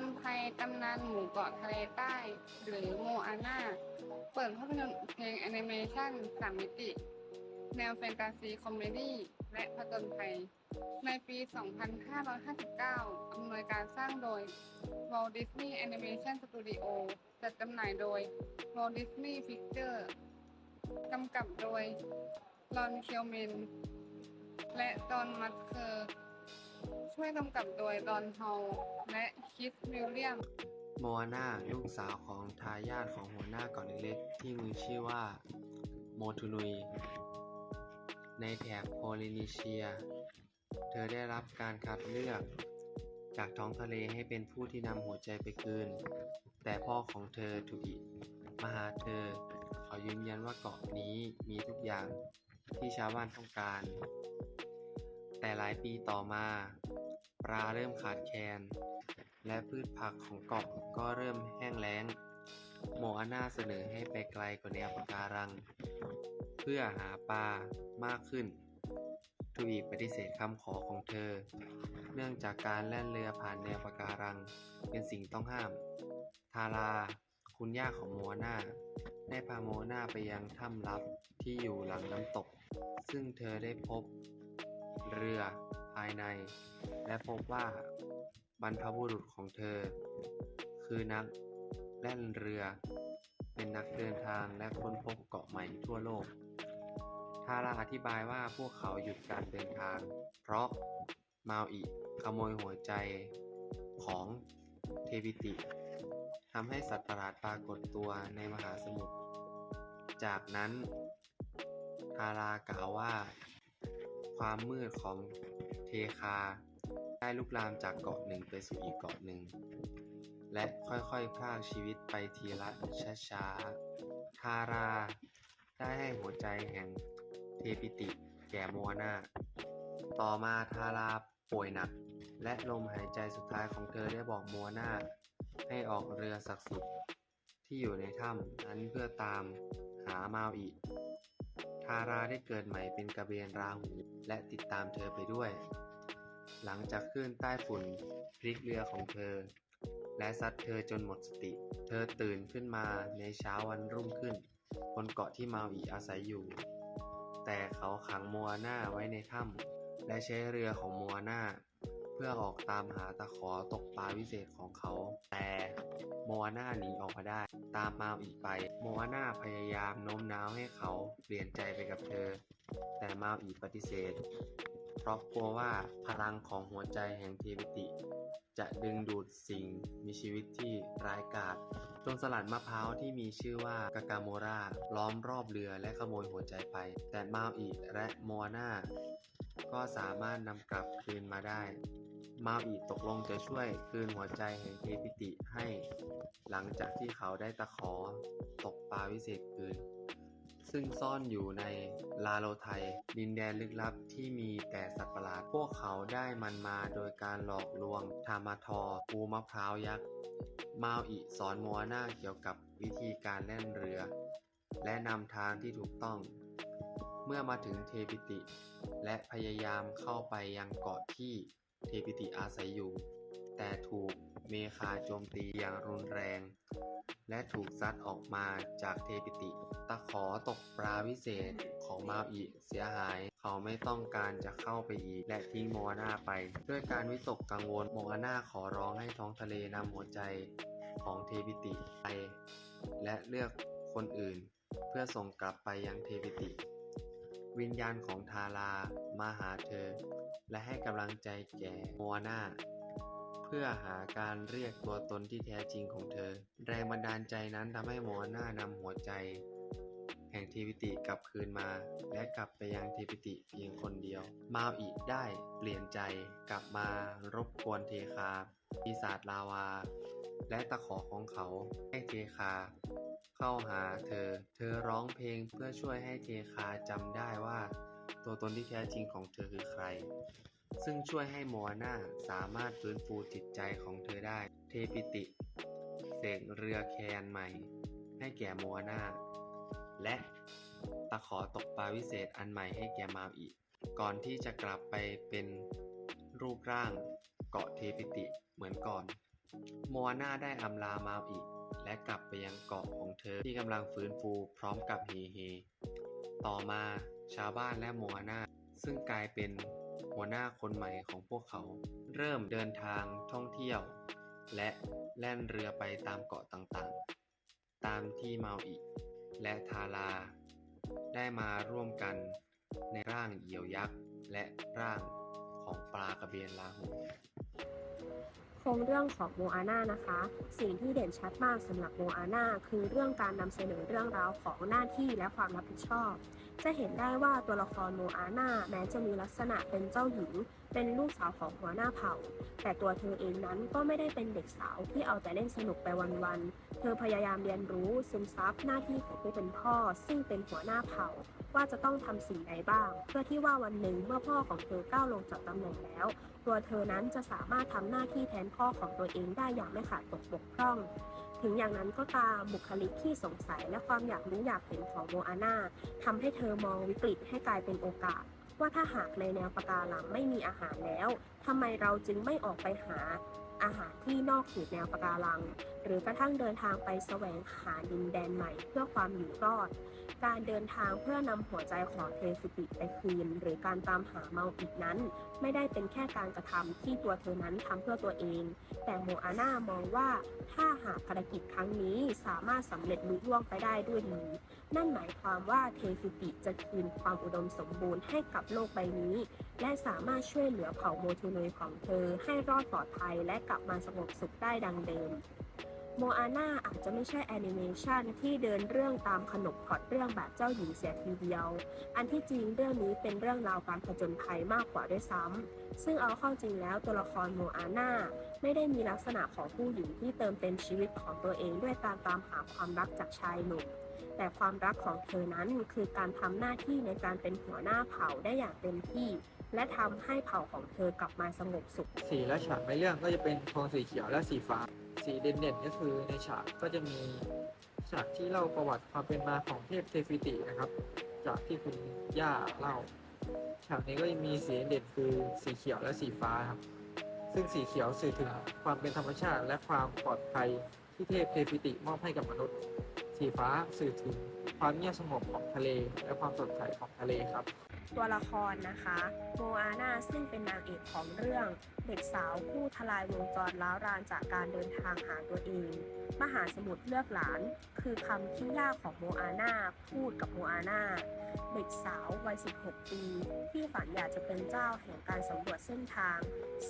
นภัยตำนานหมู่เกาะทะเลใต้ หรือโมอาน่า เปิดภาพยนตร์เพลงแอนิเมชันสามมิติ แนวแฟนตาซีคอมเมดี้และผจญภัย ในปี 2559 อำนวยการสร้างโดย Walt Disney Animation Studio จัดจำหน่ายโดย Walt Disney Pictures กำกับโดยลอนเคียวเมน และจอห์นมัตเคอร์ ช่วยกำกับโดยดอนเฮอลและคิสวิลเลียม โมอาน่าลูกสาวของทายาทของหัวหน้าเกาะเล็กๆที่มีชื่อว่า โมทูนุย ในแถบโพลินีเชีย เธอได้รับการคัดเลือก จากท้องทะเลให้เป็นผู้ที่นำหัวใจไปคืน แต่พ่อของเธอทูอิมาหาเธอเขายืนยันว่าเกาะนี้มีทุกอย่างที่ชาวบ้านต้องการ แต่หลายปีต่อมา ปลาเริ่มขาดแคลน และพืชผักของเกาะก็เริ่มแห้งแล้ง โมอาน่าเสนอให้ไปไกลกว่าแนวปะการัง เพื่อหาปลามากขึ้นทูอีปฏิเสธคำขอของเธอ เนื่องจากการแล่นเรือผ่านแนวปะการัง เป็นสิ่งต้องห้าม ทาราคุณย่าของโมอาน่าได้พาโมอาน่าไปยังถ้ำลับที่อยู่หลังน้ำตก ซึ่งเธอได้พบเรือ ภายใน และพบว่าบรรพบุรุษของเธอ คือนักแล่นเรือ เป็นนักเดินทางและค้นพบเกาะใหม่ทั่วโลก ทาราอธิบายว่าพวกเขาหยุดการเดินทาง เพราะมาอิขโมยหัวใจของเทวิติทำให้สัตว์ประหลาดปรากฏตัวในมหาสมุทร จากนั้นทารากล่าวว่า ความมืดของ คา ได้ลุกลามจากเกาะหนึ่งไปสู่อีกเกาะหนึ่ง และค่อยๆพรากชีวิตไปทีละช้าๆ ทารา ได้ให้หัวใจแห่งเทปิติแก่โมอานาต่อมาทาราป่วยหนัก และลมหายใจสุดท้ายของเธอได้บอกโมอานาให้ออกเรือศักดิ์สิทธิ์ที่อยู่ในถ้ำนั้นเพื่อตามหามาอิ ทาราได้เกิดใหม่เป็นกระเบนราหูและติดตามเธอไปด้วย หลังจากคลื่นใต้ฝุ่นพลิกเรือของเธอ และซัดเธอจนหมดสติ เธอตื่นขึ้นมาในเช้าวันรุ่งขึ้นบนเกาะที่มาอีอาศัยอยู่ แต่เขาขังโมอาน่าไว้ในถ้ำและใช้เรือของโมอาน่าเพื่อออกตามหาตะขอตกปลาวิเศษของเขา แต่โมอาน่าหนีออกมาได้ ตามมาอีไป โมอาน่าพยายามโน้มน้าวให้เขาเปลี่ยนใจไปกับเธอ แต่มาอีปฏิเสธ เพราะกลัวว่าพลังของหัวใจแห่งเทวิติ จะดึงดูดสิ่งมีชีวิตที่ร้ายกาจจนสลัดมะพร้าวที่มีชื่อว่ากากาโมราล้อมรอบเรือและขโมยหัวใจไป แต่มาอีและโมนาก็สามารถนำกลับคืนมาได้ มาอีตกลงจะช่วยคืนหัวใจแห่งเทพิติให้ หลังจากที่เขาได้ตะขอตกปลาวิเศษคืน ซึ่งซ่อนอยู่ในลาโลไทย ดินแดนลึกลับที่มีแต่สัตว์ประหลาด พวกเขาได้มันมาโดยการหลอกลวงทามาทอปูมะพร้าวยักษ์มาวอิสอนโมอาน่าเกี่ยวกับวิธีการแล่นเรือ และนำทางที่ถูกต้อง เมื่อมาถึงเทปิติ และพยายามเข้าไปยังเกาะที่เทปิติอาศัยอยู่ แต่ถูกเมคาโจมตีอย่างรุนแรง และถูกซัดออกมาจากเทปิติ ตะขอตกปลาวิเศษของมาอิเสียหาย เขาไม่ต้องการจะเข้าไปอีก และทิ้งโมอาน่าไป ด้วยการวิตกกังวลโมอาน่าขอร้องให้ท้องทะเลนำหัวใจของเทปิติไป และเลือกคนอื่น เพื่อส่งกลับไปยังเทปิติ วิญญาณของทารามาหาเธอ และให้กำลังใจแก่โมอาน่า เพื่อหาการเรียกตัวตนที่แท้จริงของเธอ แรงบันดาลใจนั้นทำให้โมอาน่านำหัวใจ แห่งเทวิติกลับคืนมา และกลับไปยังเทวิติเพียงคนเดียว มาวอิได้เปลี่ยนใจกลับมารบกวนเทคาปีศาจลาวา และตะขอของเขาให้เทคาเข้าหาเธอ เธอร้องเพลงเพื่อช่วยให้เทคาจำได้ว่า ตัวตนที่แท้จริงของเธอคือใคร ซึ่งช่วยให้โมอาน่าสามารถฟื้นฟูจิตใจของเธอได้ เทปิติ เสกเรือแคนใหม่ ให้แก่โมอาน่า และตะขอตกปลาวิเศษอันใหม่ให้แก่มาวอีก ก่อนที่จะกลับไปเป็นรูปร่างเกาะเทปิติเหมือนก่อน โมอาน่าได้อำลามาอิและกลับไปยังเกาะของเธอที่กำลังฟื้นฟูพร้อมกับเฮเฮ ต่อมาชาวบ้านและโมอาน่าซึ่งกลายเป็น หัวหน้าคนใหม่ของพวกเขาเริ่มเดินทางท่องเที่ยว และแล่นเรือไปตามเกาะต่างๆ ตามที่เมาอิและทาราได้มาร่วมกันในร่างเหยี่ยวยักษ์และร่างของปลากระเบนลาหู คงเรื่องของโมอาน่านะคะ สิ่งที่เด่นชัดมากสำหรับโมอาน่าคือเรื่องการนำเสนอเรื่องราวของหน้าที่และความรับผิดชอบ จะเห็นได้ว่าตัวละครโมอาน่าแม้จะมีลักษณะเป็นเจ้าหญิง เป็นลูกสาวของหัวหน้าเผ่า แต่ตัวเธอเองนั้นก็ไม่ได้เป็นเด็กสาวที่เอาแต่เล่นสนุกไปวันๆ เธอพยายามเรียนรู้ซึมซับหน้าที่ของผู้เป็นพ่อ ซึ่งเป็นหัวหน้าเผ่า ว่าจะต้องทำสิ่งใดบ้าง เพื่อที่ว่าวันหนึ่งเมื่อพ่อของเธอก้าวลงจากตำแหน่งแล้ว ตัวเธอนั้นจะสามารถทำหน้าที่แทนพ่อของตัวเองได้อย่างไม่ขาดตกบกพร่องถึงอย่างนั้นก็ตามบุคลิกที่สงสัยและความอยากรู้อยากเห็นของโมอาน่าทำให้เธอมองวิกฤตให้กลายเป็นโอกาส ว่าถ้าหากในแนวปะการังไม่มีอาหารแล้วทำไมเราจึงไม่ออกไปหา อาหารที่นอกเขตแนวปะการัง หรือกระทั่งเดินทางไปแสวงหาดินแดนใหม่เพื่อความอยู่รอด การเดินทางเพื่อนำหัวใจของเทสติไปคืน หรือการตามหาเมาอีกนั้น ไม่ได้เป็นแค่การกระทำที่ตัวเธอนั้นทำเพื่อตัวเอง แต่โมอาน่ามองว่าถ้าหากภารกิจครั้งนี้สามารถสำเร็จลุล่วงไปได้ด้วยดี นั่นหมายความว่าเทสติจะคืนความอุดมสมบูรณ์ให้กับโลกใบนี้ และสามารถช่วยเหลือเผ่าโมทูเนยของเธอให้รอดปลอดภัยและกลับมาสงบสุขได้ดังเดิมโมอาน่าอาจจะไม่ใช่แอนิเมชันที่เดินเรื่องตามขนบพล็อตเรื่องแบบเจ้าหญิงเสียทีเดียว อันที่จริงเรื่องนี้เป็นเรื่องราวการผจญภัยมากกว่าด้วยซ้ำซึ่งเอาเข้าจริงแล้วตัวละครโมอาน่าไม่ได้มีลักษณะของผู้หญิงที่เติมเต็มชีวิตของตัวเองด้วยการตามหาความรักจากชายหนุ่ม แต่ความรักของเธอนั้นคือการทำหน้าที่ในการเป็นหัวหน้าเผ่าได้อย่างเต็มที่ และทำให้เผ่าของเธอกลับมาสงบสุข สีและฉากในเรื่องก็จะเป็นโทนสีเขียวและสีฟ้า สีเด่นๆก็คือในฉากก็จะมีฉากที่เล่าประวัติความเป็นมาของเทพเทฟิตินะครับ จากที่คุณย่าเล่า ฉากนี้ก็จะมีสีเด่นคือสีเขียวและสีฟ้าครับ ซึ่งสีเขียวสื่อถึงความเป็นธรรมชาติและความปลอดภัยที่เทพเทฟิติมอบให้กับมนุษย์ สีฟ้าสื่อถึงความเงียบสงบของทะเล และความสดใสของทะเลครับ ตัวละครนะคะ โมอาน่าซึ่งเป็นนางเอกของเรื่องเด็กสาวผู้ทลายวงจรล้าวรานจากการเดินทางหาตัวเอง มหาสมุทรเลือกหลาน คือคำที่ย่าของโมอาน่าพูดกับโมอาน่าเด็กสาววัย 16 ปี ที่ฝันอยากจะเป็นเจ้าแห่งการสำรวจเส้นทาง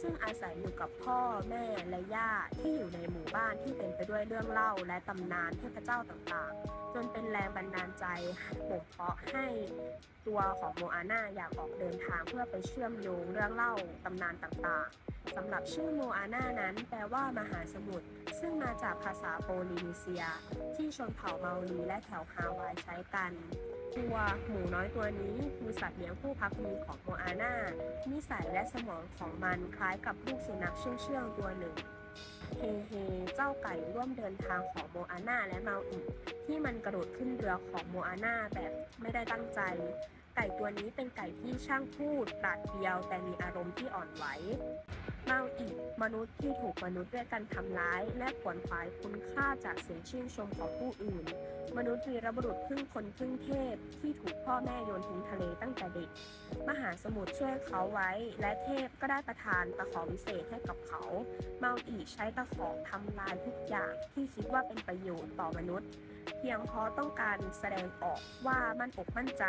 ซึ่งอาศัยอยู่กับพ่อแม่และย่าที่อยู่ในหมู่บ้านที่เต็มไปด้วยเรื่องเล่าและตำนานเทพเจ้าตต่างๆ จนเป็นแรงบันดาลใจบ่มเพาะให้ตัวของโมอาน่าอยากออกเดินทางเพื่อไปเชื่อมโยงเรื่องเล่าตำนานต่างๆสำหรับชื่อโมอาน่านั้นแปลว่ามหาสมุทรซึ่งมาจากภาษาโปลินีเซีย ที่ชนเผ่าเมาลีและแถวฮาวายใช้กันตัวหมูน้อยตัวนี้คือสัตว์เลี้ยงผู้พักดีของโมอาน่านิสัยและสมองของมันคล้ายกับลูกสุนัขเชื่องเชื่องๆตัวหนึ่ง เฮเฮ เจ้าไก่ร่วมเดินทางของโมอาน่าและเมาอีที่มันกระโดดขึ้นเรือของโมอาน่าแบบไม่ได้ตั้งใจ ไก่ตัวนี้เป็นไก่ที่ช่างพูดปราดเปรียวแต่มีอารมณ์ที่อ่อนไหว เมาอีก มนุษย์ที่ถูกมนุษย์ด้วยกันทำร้าย และขวนขวายคุณค่าจากเสียงชื่นชมของผู้อื่น มนุษย์วีรบุรุษครึ่งคนครึ่งเทพ ที่ถูกพ่อแม่โยนทิ้งทะเลตั้งแต่เด็ก มหาสมุทรช่วยเขาไว้ และเทพก็ได้ประทานตะขอวิเศษให้กับเขา เมาอีใช้ตะขอทำลายทุกอย่างที่คิดว่าเป็นประโยชน์ต่อมนุษย์เพียงเพราะต้องการแสดงออกว่ามั่นอกมั่นใจ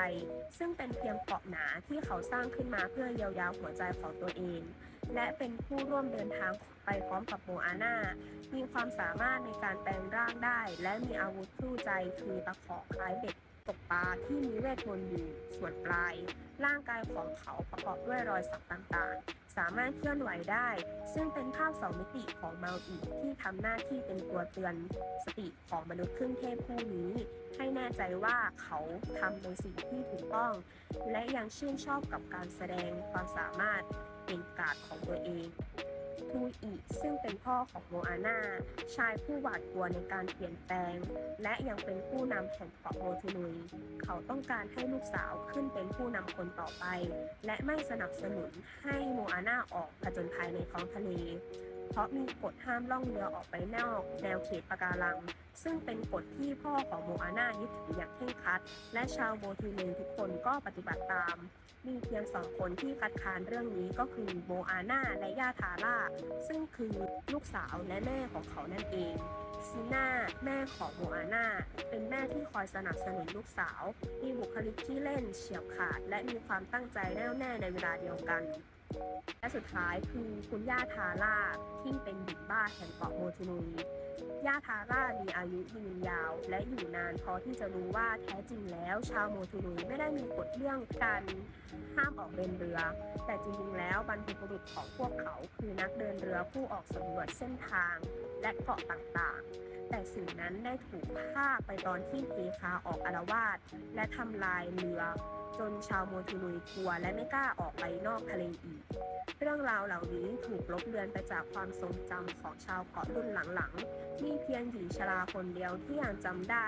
ซึ่งเป็นเพียงเกาะหนาที่เขาสร้างขึ้นมาเพื่อเยียวยาหัวใจของตัวเอง และเป็นผู้ร่วมเดินทางไปพร้อมกับโมอาน่า มีความสามารถในการแปลงร่างได้ และมีอาวุธคู่ใจคือตะขอคล้ายเบ็ด ตกปลาที่มีเวทมนต์อยู่ส่วนปลาย ร่างกายของเขาประกอบด้วยรอยสักต่างๆ สามารถเคลื่อนไหวได้ ซึ่งเป็นภาพสองมิติของเมาอีที่ทำหน้าที่เป็นตัวเตือนสติของมนุษย์ครึ่งเทพผู้นี้ ให้แน่ใจว่าเขาทำในสิ่งที่ถูกต้อง และยังชื่นชอบกับการแสดงความสามารถเป็นกาดของตัวเอง ทูอิซึ่งเป็นพ่อของโมอาน่าชายผู้หวาดกลัวในการเปลี่ยนแปลง และยังเป็นผู้นำแห่งเกาะโมทุนุย เขาต้องการให้ลูกสาวขึ้นเป็นผู้นำคนต่อไป และไม่สนับสนุนให้โมอาน่าออกผจญภัยในท้องทะเล เพราะมีกฎห้ามล่องเรือออกไปนอกแนวเขตปะการัง ซึ่งเป็นกฎที่พ่อของโมอาน่ายึดถืออย่างเคร่งครัด และชาวโบทูเลทุกคนก็ปฏิบัติตาม มีเพียงสองคนที่คัดค้านเรื่องนี้ก็คือโมอาน่าและย่าทาร่า ซึ่งคือลูกสาวและแม่ของเขานั่นเองซีน่าแม่ของโมอาน่าเป็นแม่ที่คอยสนับสนุนลูกสาว มีบุคลิกที่เล่นเฉียบขาด และมีความตั้งใจแน่วแน่ในเวลาเดียวกัน และสุดท้ายคือคุณย่าทาร่าที่เป็นหญิงบ้าแห่งเกาะโมทูนุยย่าทาร่ามีอายุยืนยาว และอยู่นานพอที่จะรู้ว่าแท้จริงแล้ว ชาวโมทูนุยไม่ได้มีกฎเรื่องการห้ามออกเดินเรือ แต่จริงๆแล้วบรรพบุรุษของพวกเขาคือนักเดินเรือผู้ออกสำรวจเส้นทางและเกาะต่างๆ แต่สิ่งนั้นได้ถูกพาไปตอนที่เทคาออกอารวาสและทำลายเรือ จนชาวโมทูนุยกลัวและไม่กล้าออกไปนอกทะเลอีก เรื่องราวเหล่านี้ถูกลบเลือนไปจากความทรงจำของชาวเกาะรุ่นหลังๆ มีเพียงหญิงชราคนเดียวที่ยังจำได้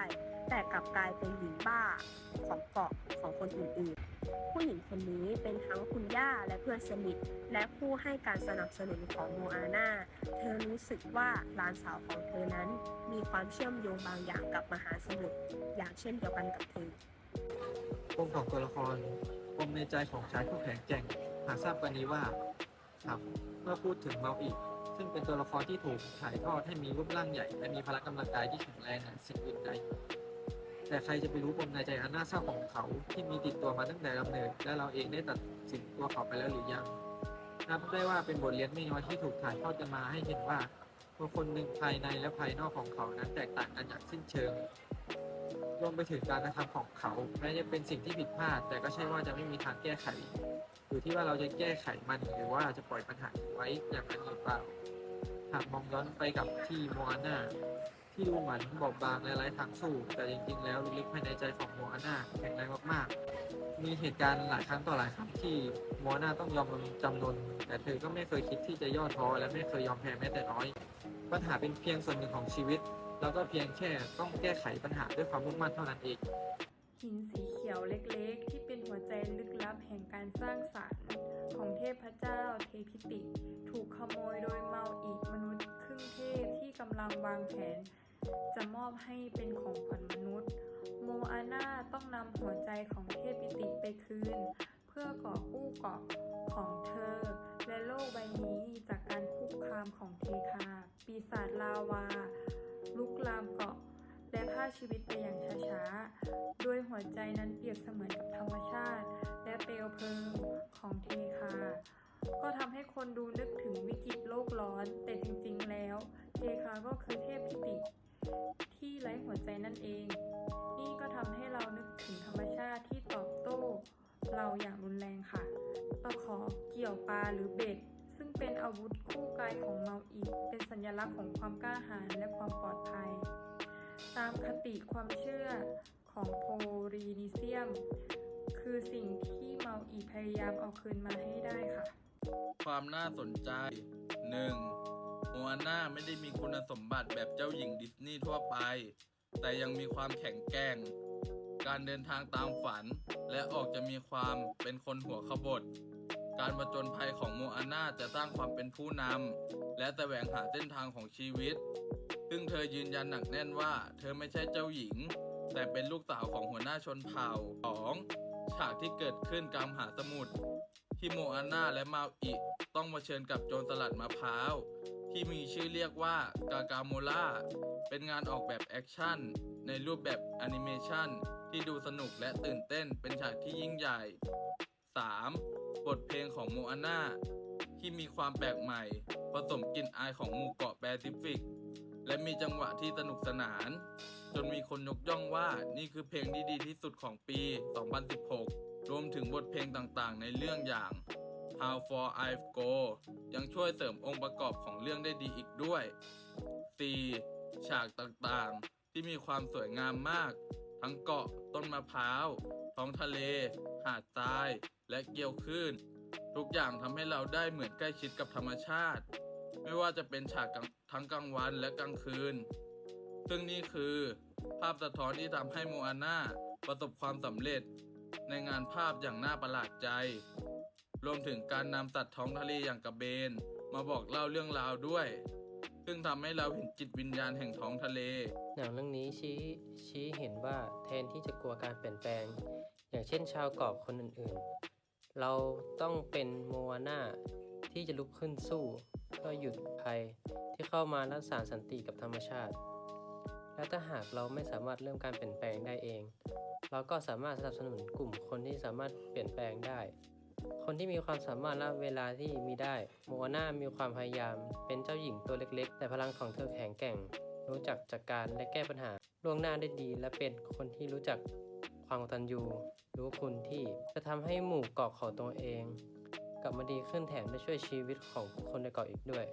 แต่กลับกลายเป็นหญิงบ้าของเกาะของคนอื่น ผู้หญิงคนนี้เป็นทั้งคุณย่าและเพื่อนสนิท และผู้ให้การสนับสนุนของโมอาน่า เธอรู้สึกว่าหลานสาวของเธอนั้นมีความเชื่อมโยงบางอย่างกับมหาสมุทรอย่างเช่นเดียวกันกับเธอปมของตัวละครปมในใจของชายผู้แข็งแกร่ง หากทราบกันนี้ว่าครับเมื่อพูดถึงเมาอีก ซึ่งเป็นตัวละครที่ถูกถ่ายทอดให้มีรูปร่างใหญ่ และมีพละกำลังกายที่แข็งแรงสิ่งอื่นใด แต่ใครจะไปรู้ปมในใจอันน่าเศร้าของเขาที่มีติดตัวมาตั้งแต่กำเนิดและเราเองได้ตัดสินตัวเขาไปแล้วหรือยังนับได้ว่าเป็นบทเรียนไม่น้อยที่ถูกถ่ายทอดกันมาให้เห็นว่าตัวคนหนึ่งภายในและภายนอกของเขานั้นแตกต่างกันอย่างสิ้นเชิงรวมไปถึงการกระทำของเขาแม้จะเป็นสิ่งที่ผิดพลาด แต่ก็ใช่ว่าจะไม่มีทางแก้ไข อยู่ที่ว่าเราจะแก้ไขมันหรือว่าจะปล่อยปัญหาไว้อย่างนั้นหรือเปล่าหากมองย้อนไปกับที่โมอาน่า ที่ดูเหมือนบอบบางและไร้ทางสู้ แต่จริงๆ แล้วลึกๆภายในใจของโมอาน่าแข็งแรงมากๆ มีเหตุการณ์หลายครั้งต่อหลายครั้งที่โมอาน่าต้องยอมจำนน แต่เธอก็ไม่เคยคิดที่จะย่อท้อและไม่เคยยอมแพ้แม้แต่น้อย ปัญหาเป็นเพียงส่วนหนึ่งของชีวิต แล้วก็เพียงแค่ต้องแก้ไขปัญหาด้วยความมุ่งมั่นเท่านั้นเองหินสีเขียวเล็กๆ ที่เป็นหัวใจลึกลับแห่งการสร้างสรรค์ของเทพเจ้าเทพิติ ถูกขโมยโดยเมาอีกมนุษย์ครึ่งเทพที่กำลังวางแผน จะมอบให้เป็นของขวัญมนุษย์ โมอาน่าต้องนำหัวใจของเทพปิติไปคืน เพื่อก่อกู้เกาะของเธอ และโลกใบนี้จากการคุกคามของเทคา ปีศาจลาวา ลุกลามเกาะ และฆ่าชีวิตไปอย่างช้าๆ โดยหัวใจนั้นเปรียบเสมือนกับธรรมชาติ และเปลวเพลิงของเทคาก็ทำให้คนดูนึกถึงวิกฤตโลกร้อน แต่จริงๆแล้ว เทคาก็คือเทพพิติ ที่ไร้หัวใจนั่นเอง นี่ก็ทำให้เรานึกถึงธรรมชาติที่ตอบโต้ เราอย่างรุนแรงค่ะตะขอเกี่ยวปลาหรือเบ็ด ซึ่งเป็นอาวุธคู่กายของเมาอีก เป็นสัญลักษณ์ของความกล้าหาญและความปลอดภัย ตามคติความเชื่อของโพลีนีเซียม คือสิ่งที่เมาอีพยายามเอาคืนมาให้ได้ค่ะ ความน่าสนใจ 1. โมอาน่าไม่ได้มีคุณสมบัติแบบเจ้าหญิงดิสนีย์ทั่วไป แต่ยังมีความแข็งแกร่ง การเดินทางตามฝัน และออกจะมีความเป็นคนหัวขบถการประจนภัยของโมอาน่าจะสร้างความเป็นผู้นำและแสวงหาเส้นทางของชีวิต ซึ่งเธอยืนยันหนักแน่นว่า เธอไม่ใช่เจ้าหญิง แต่เป็นลูกสาวของหัวหน้าชนเผ่า 2. ฉากที่เกิดขึ้นกลางมหาสมุทรที่โมอาน่าและมาอิต้องมาเชิญกับโจรสลัดมะพร้าว ที่มีชื่อเรียกว่ากากาโมล่าเป็นงานออกแบบแอคชั่น ในรูปแบบแอนิเมชันที่ดูสนุกและตื่นเต้นเป็นฉากที่ยิ่งใหญ่ 3. บทเพลงของโมอาน่าที่มีความแปลกใหม่ ผสมกลิ่นอายของหมู่เกาะแปซิฟิก และมีจังหวะที่สนุกสนาน จนมีคนยกย่องว่านี่คือเพลงที่ดีที่สุดของปี 2016 รวมถึงบทเพลงต่างๆ ในเรื่องอย่าง How Far I've Go ยังช่วยเสริมองค์ประกอบของเรื่องได้ดีอีกด้วย 4. ฉากต่างๆ ที่มีความสวยงามมาก ทั้งเกาะต้นมะพร้าว ท้องทะเล หาดทราย และเกลียวคลื่น ทุกอย่างทำให้เราได้เหมือนใกล้ชิดกับธรรมชาติ ไม่ว่าจะเป็นฉากทั้งกลางวันและกลางคืน ซึ่งนี่คือ ภาพสะท้อนที่ทำให้โมอาน่าประสบความสำเร็จในงานภาพอย่างน่าประหลาดใจ รวมถึงการนำสัตว์ท้องทะเลอย่างกระเบน มาบอกเล่าเรื่องราวด้วย ซึ่งทำให้เราเห็นจิตวิญญาณแห่งท้องทะเล หนังเรื่องนี้ชี้ชี้เห็นว่าแทนที่จะกลัวการเปลี่ยนแปลง อย่างเช่นชาวเกาะคนอื่นๆ เราต้องเป็นโมอาน่าที่จะลุกขึ้นสู้เพื่อหยุดภัยที่เข้ามารักษาสันติกับธรรมชาติ และถ้าหากเราไม่สามารถเริ่มการเปลี่ยนแปลงได้เอง เราก็สามารถสนับสนุนกลุ่มคนที่สามารถเปลี่ยนแปลงได้ คนที่มีความสามารถและเวลาที่มีได้โมอาน่ามีความพยายาม เป็นเจ้าหญิงตัวเล็ก ๆ แต่พลังของเธอแข็งแกร่ง รู้จักจัดการและแก้ปัญหาล่วงหน้าได้ดี และเป็นคนที่รู้จักความกตัญญูรู้คุณที่จะทำให้หมู่เกาะของตัวเอง กลับมาดีขึ้นแถมได้ช่วยชีวิตของคนในเกาะอีกด้วย